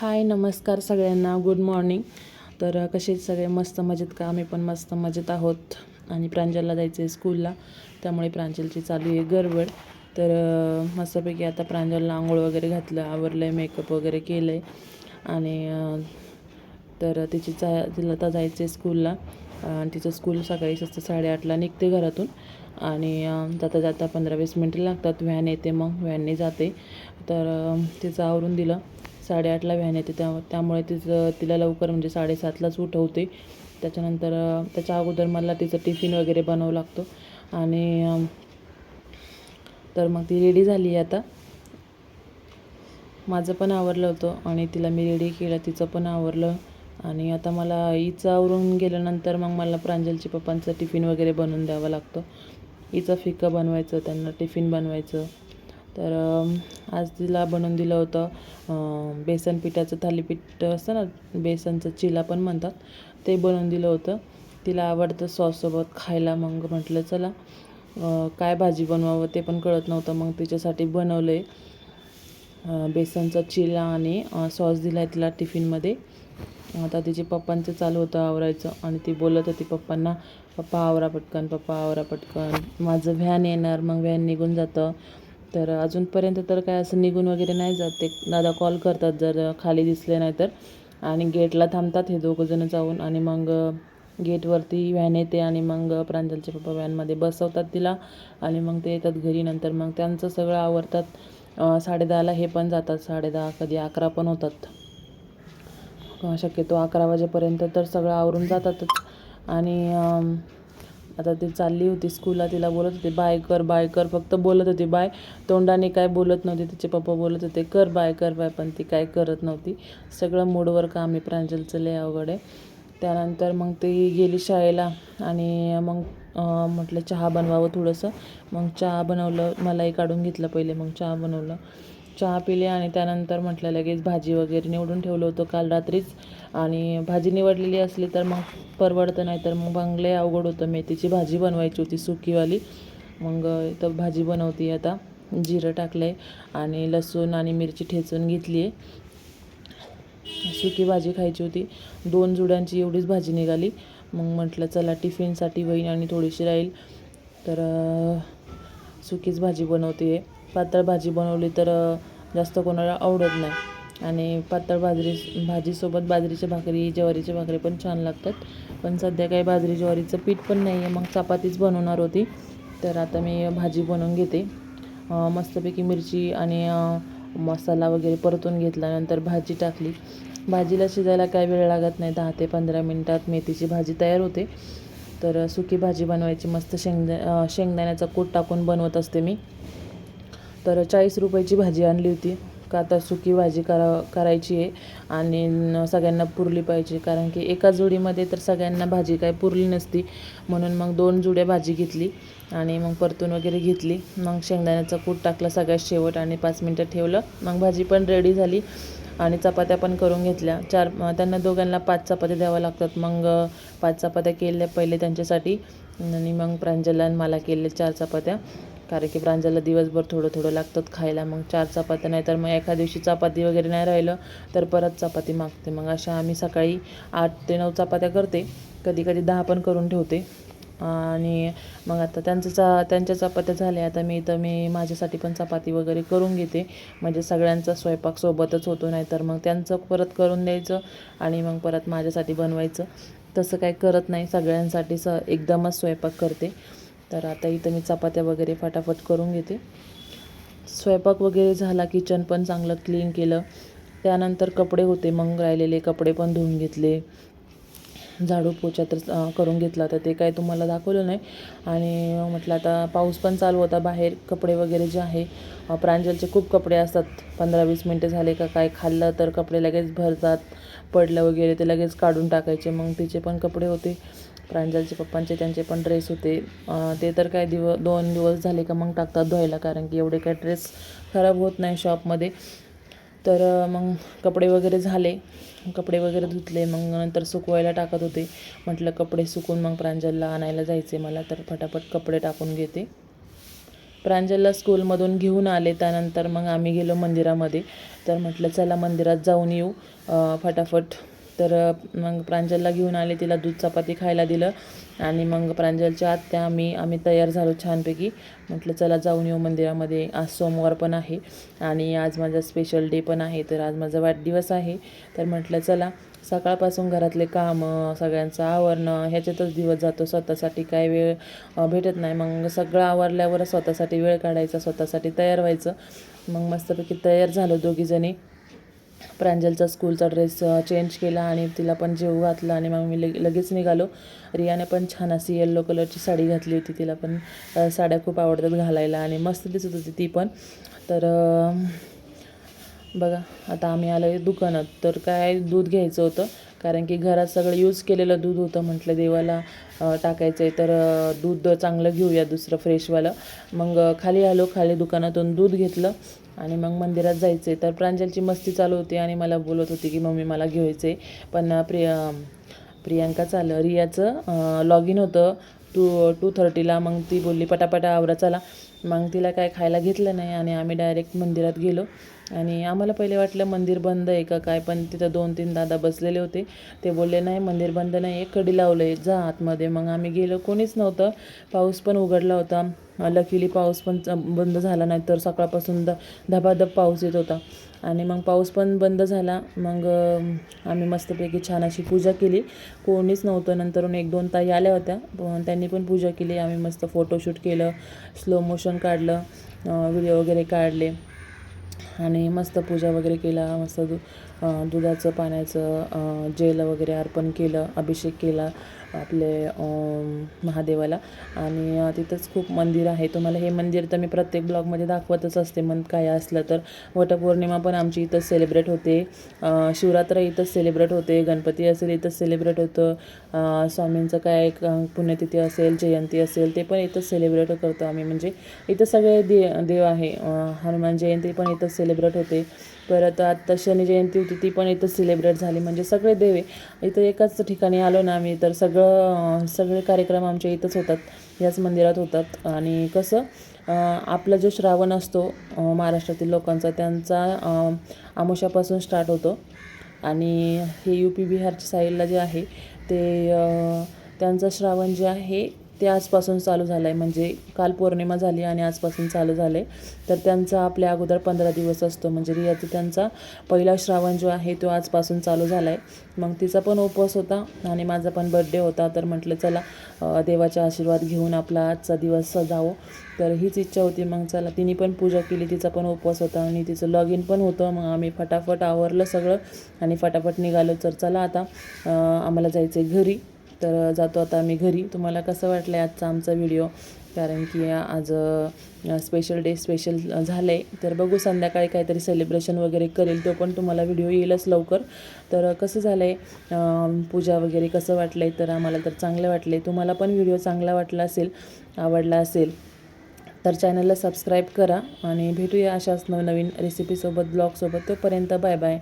हाय नमस्कार सगळ्यांना. Good morning तर कसे सगळे? मस्त मजेत का? आम्ही पण मस्त मजेत आहोत. आणि प्रांजलला जायचं आहे स्कूलला. त्यामुळे प्रांजलची चालू आहे गडबड. तर मस्तपैकी आता प्रांजलला आंघोळ वगैरे घातलं. आवरलं आहे मेकअप वगैरे केलं आहे आणि तर तिची चा तिला आता जायचं आहे स्कूलला आणि तिचं स्कूल सकाळी असतं साडेआठला निघते घरातून. आणि जाता जाता पंधरा वीस मिनटं लागतात. व्हॅन येते मग. व्हॅनने जाते. तर तिचं आवरून दिलं. साडेआठला व्हॅन येते त्या त्यामुळे तिचं तिला लवकर म्हणजे साडेसातलाच उठवते. त्याच्यानंतर त्याच्या अगोदर मला तिचं टिफिन वगैरे बनवावं लागतो. आणि तर मग ती रेडी झाली आहे आता. माझं पण आवरलं होतं आणि तिला मी रेडी केलं तिचं पण आवरलं. आणि आता मला हिचं आवरून गेल्यानंतर मग मला प्रांजलची पप्पांचं टिफिन वगैरे बनवून द्यावं लागतं. हिचं फिकं बनवायचं त्यांना टिफिन बनवायचं. तर आज तिला बनवून दिलं होतं बेसन पिठाचं थालीपीठ असतं ना बेसनचं चिला पण म्हणतात ते बनवून दिलं होतं. तिला आवडतं सॉससोबत खायला मग म्हटलं चला काय भाजी बनवावं ते पण कळत नव्हतं मग तिच्यासाठी बनवलं आहे बेसनचा चिला आणि सॉस दिला आहे तिला टिफिनमध्ये. आता तिचे पप्पांचं चालू होतं आवरायचं आणि ती बोलत होती पप्पांना पप्पा आवरा पटकन पप्पा आवरा पटकन माझं व्हॅन येणार मग व्हॅन निघून जातं. तर अजूनपर्यंत तर काय असं निघून वगैरे नाही जात. ते दादा कॉल करतात जर खाली दिसले नाही तर. आणि गेटला थांबतात हे दोघंजणं जाऊन आणि मग गेटवरती व्हॅन येते आणि मग प्रांजलचे पप्पा व्हॅनमध्ये बसवतात तिला. आणि मग ते येतात घरी नंतर. मग त्यांचं सगळं आवरतात. साडेदहाला हे पण जातात. साडेदहा कधी अकरा पण होतात. शक्यतो अकरा वाजेपर्यंत तर सगळं आवरून जातातच. आणि आता ती चालली होती स्कूलला तिला बोलत होते बाय कर बाय कर. फक्त बोलत होती बाय. तोंडाने काय बोलत नव्हती तिचे पप्पा बोलत होते कर बाय कर बाय. पण ती काय करत नव्हती. सगळं मूडवर काम आहे प्रांजलचं लय अवघड आहे. त्यानंतर मग ती गेली शाळेला आणि मग म्हटलं चहा बनवावं थोडंसं. मग चहा बनवलं मलाही काढून घेतलं पहिले मग चहा बनवलं. चहा पिले आणि त्यानंतर म्हटलं लगेच भाजी वगैरे निवडून ठेवलं होतं काल रात्रीच. आणि भाजी निवडलेली असली तर मग परवडतं नाही तर मग बांगले अवघड होतं. मेथीची भाजी बनवायची होती सुकीवाली. मग इथं भाजी बनवते आता. जिरं टाकलं आहे आणि लसूण आणि मिरची ठेचून घेतली आहे सुकी भाजी खायची होती. दोन जुड्यांची एवढीच भाजी निघाली. मग म्हटलं चला टिफिनसाठी होईन आणि थोडीशी राहील. तर सुकीच भाजी बनवते आहे पातळ भाजी बनवली तर जास्त कोणाला आवडत नाही. आणि पातळ बाजरी भाजीसोबत बाजरीची भाकरी ज्वारीची भाकरी पण छान लागतात. पण सध्या काही बाजरी ज्वारीचं पीठ पण नाही आहे मग चपातीच बनवणार होती. तर आता मी भाजी बनवून घेते. मस्तपैकी मिरची आणि मसाला वगैरे परतून घेतल्यानंतर भाजी टाकली. भाजीला शिजायला काय वेळ लागत नाही. दहा ते पंधरा मिनटात मेथीची भाजी तयार होते. तर सुकी भाजी बनवायची. मस्त शेंगदा शेंगदाण्याचा कूट टाकून बनवत असते मी. तर चाळीस रुपयाची भाजी आणली होती. का आता सुकी भाजी करा करायची आहे. आणि सगळ्यांना पुरली पाहिजे. कारण की एका जोडीमध्ये तर सगळ्यांना भाजी काय पुरली नसती. म्हणून मग दोन जुड्या भाजी घेतली. आणि मग परतून वगैरे घेतली. मग शेंगदाण्याचा कूट टाकला सगळ्यात शेवट आणि पाच मिनटं ठेवलं. मग भाजी पण रेडी झाली. आणि चपात्या पण करून घेतल्या. चार त्यांना दोघांना पाच चपात्या द्याव्या लागतात. मग पाच चपात्या केल्या पहिले त्यांच्यासाठी. आणि मग प्रांजला आणि मला केले चार चपात्या. कारण की प्रांजलला दिवसभर थोडं थोडं लागतात खायला मग चार चपात्या नाही तर मग एका दिवशी चपाती वगैरे नाही राहिलं तर परत चपाती मागते. मग अशा आम्ही सकाळी आठ ते नऊ चपात्या करते. कधी कधी दहा पण करून ठेवते. आणि मग आता त्यांचं चा त्यांच्या चपात्या झाल्या. आता मी तर मी माझ्यासाठी पण चपाती वगैरे करून घेते. म्हणजे सगळ्यांचा स्वयंपाक सोबतच होतो नाही तर मग त्यांचं परत करून द्यायचं आणि मग परत माझ्यासाठी बनवायचं. तसं काही करत नाही. सगळ्यांसाठी स एकदमच स्वयंपाक करते. तर आता इथं मी चपात्या वगैरे फटाफट करून घेते. स्वयंपाक वगैरे झाला किचन पण चांगलं क्लीन केलं. त्यानंतर कपडे होते मग राहिलेले कपडे पण धुवून घेतले. झाडू पोछा तर करून घेतला होता ते काय तुम्हाला दाखवलं नाही. आणि म्हटलं आता पाऊस पण चालू होता बाहेर कपडे वगैरे जे आहे प्रांजलचे खूप कपडे असतात. पंधरा वीस मिनटं झाले का काय खाल्लं तर कपडे लगेच भरतात. पडलं वगैरे ते लगेच काढून टाकायचे मग तिचे पण कपडे होते. प्रांजलचे पप्पांचे त्यांचे पण ड्रेस होते. ते तर काय दिव दोन दिवस झाले का मग टाकतात धुवायला कारण की एवढे काय ड्रेस खराब होत नाही शॉपमध्ये तर मग कपडे वगैरे झाले. कपडे वगैरे धुतले मग नंतर सुकवायला टाकत होते. म्हटलं कपडे सुकून मग प्रांजलला आणायला जायचे मला तर फटाफट कपडे टाकून घेते. प्रांजलला स्कूलमधून घेऊन आले त्यानंतर मग आम्ही गेलो मंदिरामध्ये. तर म्हटलं चला मंदिरात जाऊन येऊ. फटाफट तर मग प्रांजलला घेऊन आले तिला दूध चपाती खायला दिलं आणि मग प्रांजलच्या आत्या आम्ही आम्ही तयार झालो छानपैकी. म्हटलं चला जाऊन येऊ मंदिरामध्ये. आज सोमवार पण आहे आणि आज माझा स्पेशल डे पण आहे तर आज माझा वाढदिवस आहे. तर म्हटलं चला सकाळपासून घरातले कामं सगळ्यांचं आवरणं ह्याच्यातच दिवस जातो. स्वतःसाठी काय वेळ भेटत नाही. मग सगळं आवरल्यावर स्वतःसाठी वेळ काढायचा स्वतःसाठी तयार व्हायचं. मग मस्तपैकी तयार झालो दोघीजणी. प्रांजलचा स्कूलचा ड्रेस चेंज केला आणि तिला पण जेव घातला आणि मग मी लगे लगेच निघालो. रियाने पण छान अशी येल्लो कलरची साडी घातली होती. तिला पण साड्या खूप आवडतात घालायला आणि मस्त दिसत होती ती पण. तर बघा आता आम्ही आलो आहे दुकानात. तर काय दूध घ्यायचं होतं? कारण की घरात सगळं यूज केलेलं दूध होतं म्हटलं देवाला. टाकायचं आहे तर दूध चांगलं घेऊया दुसरं फ्रेशवालं. मग खाली आलो खाली दुकानातून दूध घेतलं आणि मग मंदिरात जायचं आहे तर प्रांजलची मस्ती चालू होती आणि मला बोलत होती की मम्मी मला घ्यायचं आहे पण प्रिया प्रियांका चालं रियाचं लॉग इन होतं. टू टू थर्टीला मग ती बोलली पटापटा आवरा चला. मग तिला काय खायला घेतलं नाही आणि आम्ही डायरेक्ट मंदिरात गेलो. आणि आम्हाला पहिले वाटलं मंदिर बंद आहे का काय पण तिथं दोन तीन दादा बसलेले होते. ते बोलले नाही मंदिर बंद नाही आहे कडी लावलं आहे जा आतमध्ये. मग आम्ही गेलो. कोणीच नव्हतं. पाऊस पण उघडला होता. लकीली पाऊस पण च- बंद झाला नाही तर सकाळपासून द धबाधब पाऊस येत होता. आणि मग पाऊस पण बंद झाला. मग आम्ही मस्तपैकी छान अशी पूजा केली. कोणीच नव्हतं. नंतरून एक दोन ताई आल्या होत्या. पण त्यांनी पण पूजा केली. आम्ही मस्त फोटोशूट केलं. स्लो मोशन काढलं व्हिडिओ वगैरे काढले. आणि मस्त पूजा वगैरे केला मस्त दु दुधाचं पाण्याचं जेल वगैरे अर्पण केलं अभिषेक केला. आपले महादेवाला. आणि तिथंच खूप मंदिर आहे. तुम्हाला हे मंदिर तर मी प्रत्येक ब्लॉगमध्ये दाखवतच असते. मन काय असलं तर वटपौर्णिमा पण आमची इथंच सेलिब्रेट होते. शिवरात्र इथंच सेलिब्रेट होते. गणपती असेल इथंच सेलिब्रेट होतं. स्वामींचं काय एक पुण्यतिथी असेल जयंती असेल ते पण इथंच सेलिब्रेट करतो आम्ही. म्हणजे इथं सगळे दे देव आहे. हनुमान जयंती पण इथंच सेलिब्रेट होते. परत आत्ता शनी जयंती होती ती पण इथंच सेलिब्रेट झाली. म्हणजे सगळे देव आहे. इथं एकाच ठिकाणी आलो ना आम्ही तर सगळं सगळं सगळे कार्यक्रम आमच्या इथंच होतात याच मंदिरात होतात. आणि कसं आपला जो श्रावण असतो महाराष्ट्रातील लोकांचा त्यांचा आमोशापासून स्टार्ट होतो. आणि हे यू पी बिहारच्या साईडला जे आहे ते त्यांचं श्रावण जे आहे ते आजपासून चालू झालं आहे म्हणजे काल पौर्णिमा झाली आणि आजपासून चालू झालं आहे तर त्यांचा आपल्या अगोदर पंधरा दिवस असतो. म्हणजे रियाचा त्यांचा पहिला श्रावण जो आहे तो आजपासून चालू झाला आहे मग तिचा पण उपवास होता आणि माझा पण बड्डे होता. तर म्हटलं चला देवाचा आशीर्वाद घेऊन आपला आजचा दिवस सजावं. तर हीच इच्छा होती. मग चला तिने पण पूजा केली. तिचा पण उपवास होता आणि तिचं लॉग इन पण होतं. मग आम्ही फटाफट आवरलं सगळं आणि फटाफट निघालो. तर चला आता आम्हाला जायचं आहे घरी. तर जातो आता आम्ही घरी. तुम्हाला कसं वाटलं आहे आजचा आमचा व्हिडिओ? कारण की आज स्पेशल डे स्पेशल झालं आहे तर बघू संध्याकाळी काहीतरी सेलिब्रेशन वगैरे करेल तो पण तुम्हाला व्हिडिओ येईलच लवकर. तर कसं झालं आहे पूजा वगैरे कसं वाटलं आहे तर आम्हाला तर चांगलं वाटलं आहे तुम्हाला पण व्हिडिओ चांगला वाटला असेल आवडला असेल तर चॅनलला सबस्क्राईब करा. आणि भेटूया अशाच नवनवीन रेसिपीसोबत ब्लॉगसोबत तोपर्यंत बाय बाय